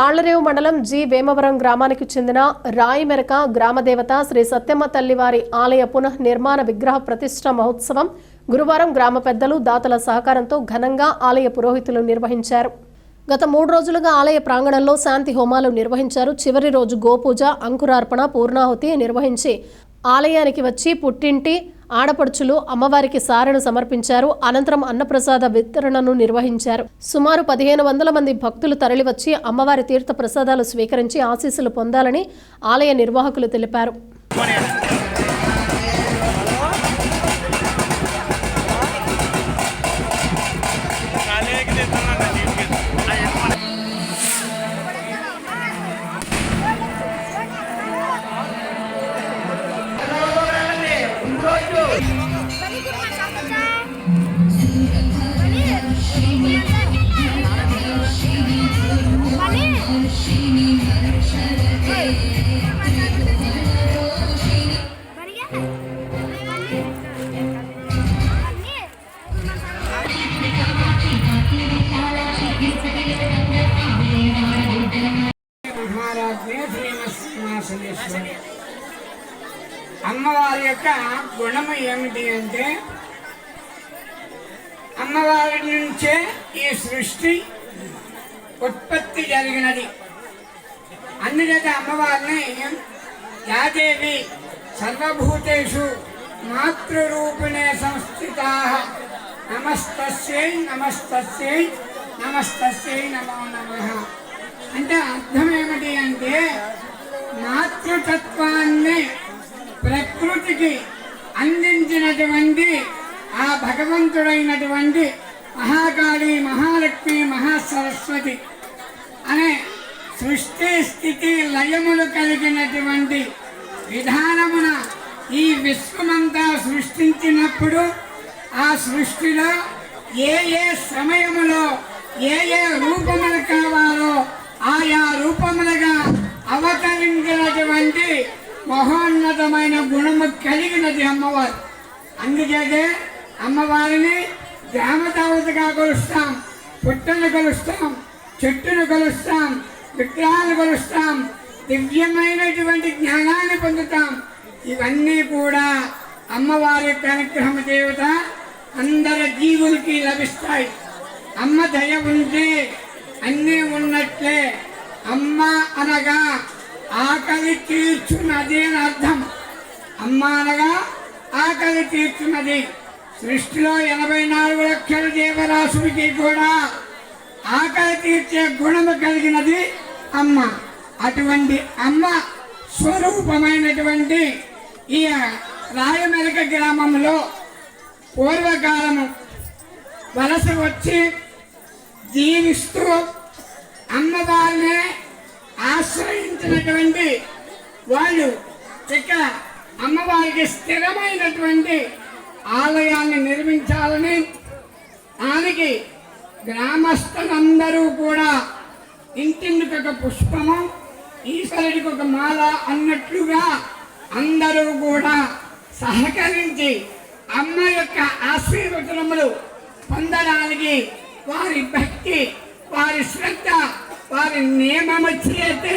తాళ్ళరేవు మండలం జి వేమవరం గ్రామానికి చెందిన రాయిమెరక గ్రామదేవత శ్రీ సత్యమ్మ తల్లివారి ఆలయ పునః నిర్మాణ విగ్రహ ప్రతిష్ట మహోత్సవం గురువారం గ్రామ పెద్దలు దాతల సహకారంతో ఘనంగా ఆలయ పురోహితులు నిర్వహించారు. గత మూడు రోజులుగా ఆలయ ప్రాంగణంలో శాంతి హోమాలు నిర్వహించారు. చివరి రోజు గోపూజ అంకురార్పణ పూర్ణాహుతి నిర్వహించి ఆలయానికి వచ్చి పుట్టింటి ఆడపడుచులు అమ్మవారికి సారెను సమర్పించారు. అనంతరం అన్నప్రసాద వితరణను నిర్వహించారు. సుమారు పదిహేను వందల మంది భక్తులు తరలివచ్చి అమ్మవారి తీర్థ ప్రసాదాలు స్వీకరించి ఆశీస్సులు పొందాలని ఆలయ నిర్వాహకులు తెలిపారు. యొక్క గుణము ఏమిటి అంటే అమ్మవారి నుంచే ఈ సృష్టి ఉత్పత్తి జరిగినది. అందుచేత అమ్మవారిని యాదేవి సర్వభూతేషు మాతృరూపిణే సంస్థిత. నమస్తస్యై నమస్తస్యై నమస్తస్యై నమో నమ. అంటే అర్థం ఏమిటి అంటే మాతృతత్వాన్ని ప్రకృతికి అందించినటువంటి ఆ భగవంతుడైనటువంటి మహాకాళి మహాలక్ష్మి మహాసరస్వతి అనే సృష్టి స్థితి లయములు కలిగినటువంటి విధానమున ఈ విశ్వమంతా సృష్టించినప్పుడు ఆ సృష్టిలో ఏ ఏ సమయములో ఏ ఏ రూపములు కావాలో ఆయా రూపములుగా అవతరించినటువంటి మహోన్నతమైన గుణము కలిగినది అమ్మవారు. అందుచేతే అమ్మవారిని దేవతావతగా కొలుస్తాం పుట్టను కొలుస్తాం చెట్టును కొలుస్తాం విగ్రహాలు కొలుస్తాం దివ్యమైనటువంటి జ్ఞానాన్ని పొందుతాం. ఇవన్నీ కూడా అమ్మవారి యొక్క అనుగ్రహం దేవత అందరి జీవులకి లభిస్తాయి. అమ్మ దయ ఉంటే అన్నీ ఉన్నట్లే. అమ్మ అనగా ఆకలి తీర్చున్నది అని అర్థం. అమ్మ అనగా ఆకలి తీర్చున్నది. సృష్టిలో ఎనభై నాలుగు లక్షల జీవరాశులకి కూడా ఆకలి తీర్చే గుణము కలిగినది అమ్మ. అటువంటి అమ్మ స్వరూపమైనటువంటి ఈ రాయమెలక గ్రామంలో పూర్వకాలము వలస వచ్చి జీవిస్తూ ఆశ్రయించి ఆశ్రయించినటువంటి వాళ్ళు ఇక్కడ అమ్మవారికి స్థిరమైనటువంటి ఆలయాన్ని నిర్మించాలని దానికి గ్రామస్తులందరూ కూడా ఇంటింటికి ఒక పుష్పము ఈశ్వరుడికి ఒక మాల అన్నట్లుగా అందరూ కూడా సహకరించి అమ్మ యొక్క ఆశీర్వచనములు పొందడానికి వారి భక్తి వారి శ్రద్ధ వారి నియమము చేతే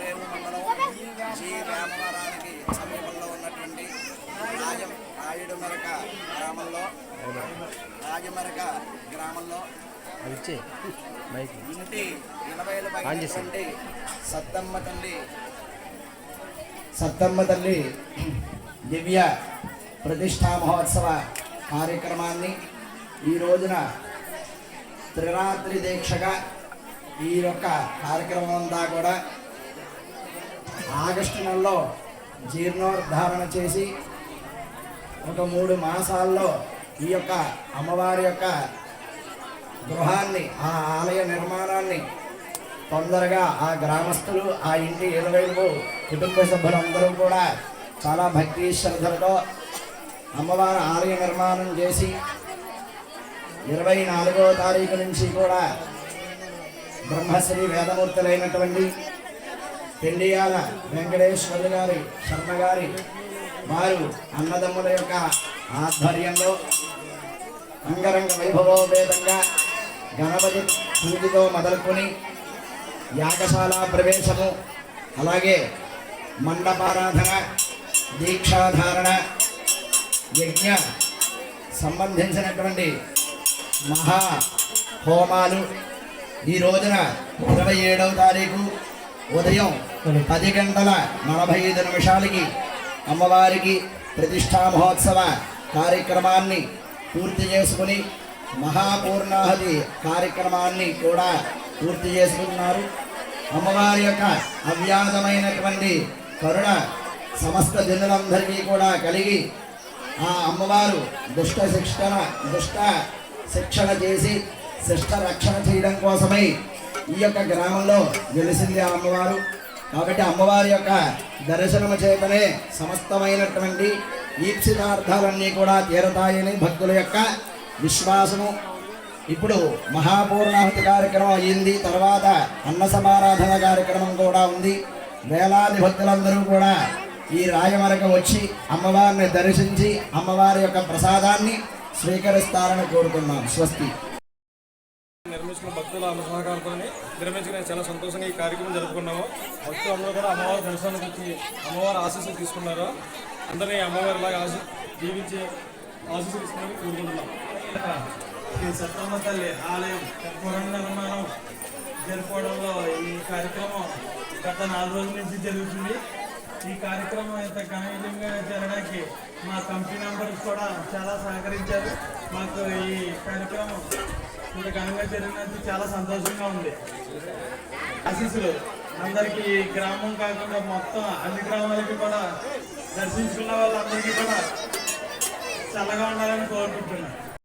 పాలరేవు మండలం జీ రామవరానికి సమీపంలో ఉన్నటువంటి రాజం రాయుడు మెరక గ్రామంలో రాజమరక గ్రామంలో ఇంటి ఇలవైలు పగిలినటువంటి సత్తమ్మ తల్లి సత్తమ్మ తల్లి దివ్య ప్రతిష్టా మహోత్సవ కార్యక్రమాన్ని ఈ రోజున త్రిరాత్రి దీక్షగా ఈ యొక్క కార్యక్రమం అంతా కూడా ఆగస్టు నెలలో జీర్ణోద్ధారణ చేసి ఒక మూడు మాసాల్లో ఈ యొక్క అమ్మవారి యొక్క గృహాన్ని ఆ ఆలయ నిర్మాణాన్ని తొందరగా ఆ గ్రామస్తులు ఆ ఇంటి ఇరవైపు కుటుంబ సభ్యులందరూ కూడా చాలా భక్తి శ్రద్ధలతో అమ్మవారి ఆలయ నిర్మాణం చేసి ఇరవై నాలుగవ తారీఖు నుంచి కూడా బ్రహ్మశ్రీ వేదమూర్తులైనటువంటి పెండియాల వెంకటేశ్వర్లు గారి శర్మ గారి వారు అన్నదమ్ముల యొక్క ఆధ్వర్యంలో అంగరంగ వైభవోపేతంగా గణపతి పూజతో మొదలుకొని యాగశాల ప్రవేశము అలాగే మండపారాధన దీక్షాధారణ యజ్ఞ సంబంధించినటువంటి మహా హోమాలు. ఈ రోజున ఇరవై ఏడవ తారీఖు ఉదయం పది గంటల నలభై ఐదు నిమిషాలకి అమ్మవారికి ప్రతిష్టా మహోత్సవ కార్యక్రమాన్ని పూర్తి చేసుకుని మహాపూర్ణాహతి కార్యక్రమాన్ని కూడా పూర్తి చేసుకున్నారు అమ్మవారి యొక్క అవ్యాధమైనటువంటి కరుణ సమస్త జనులందరికీ కూడా కలిగి ఆ అమ్మవారు దుష్ట శిక్షణ దుష్ట శిక్షణ చేసి శిష్ట రక్షణ చేయడం కోసమై ఈ యొక్క గ్రామంలో వెలిసింది ఆ అమ్మవారు. కాబట్టి అమ్మవారి యొక్క దర్శనము చేతనే సమస్తమైనటువంటి ఈప్సితార్థాలన్నీ కూడా తీరతాయని భక్తుల యొక్క విశ్వాసము. ఇప్పుడు మహాపూర్ణాహుతి కార్యక్రమం అయ్యింది తర్వాత అన్న సమారాధన కార్యక్రమం కూడా ఉంది. వేలాది భక్తులందరూ కూడా ఈ రాయమరకు వచ్చి అమ్మవారిని దర్శించి అమ్మవారి యొక్క ప్రసాదాన్ని స్వీకరిస్తారని కోరుతున్నాం. స్వస్తి. నిర్మించిన భక్తుల సహకారంతో నిర్మించిన చాలా సంతోషంగా ఈ కార్యక్రమం జరుపుకున్నాము. భక్తులు అందరూ కూడా అమ్మవారి దర్శనానికి వచ్చి అమ్మవారి ఆశీస్సులు తీసుకున్నారు. అందరినీ అమ్మవారి లాగా ఆశీ దీవించి ఆశీస్సులు తీసుకుని కోరుకుంటున్నాం. ఈ సత్తమ్మ తల్లి ఆలయం పునర్నిర్మాణం జరుపుకోవడంలో ఈ కార్యక్రమం గత నాలుగు రోజుల నుంచి జరుగుతుంది. ఈ కార్యక్రమం ఇంత ఘనవిధంగా జరగడానికి మా కంపెనీ నెంబర్స్ కూడా చాలా సహకరించారు. మాకు ఈ కార్యక్రమం ఇంత ఘనంగా జరిగినందుకు చాలా సంతోషంగా ఉంది. ఆశీస్సులు. అందరికీ గ్రామం కాకుండా మొత్తం అన్ని గ్రామాలకి కూడా దర్శించుకున్న వాళ్ళందరికీ కూడా చల్లగా ఉండాలని కోరుకుంటున్నాను.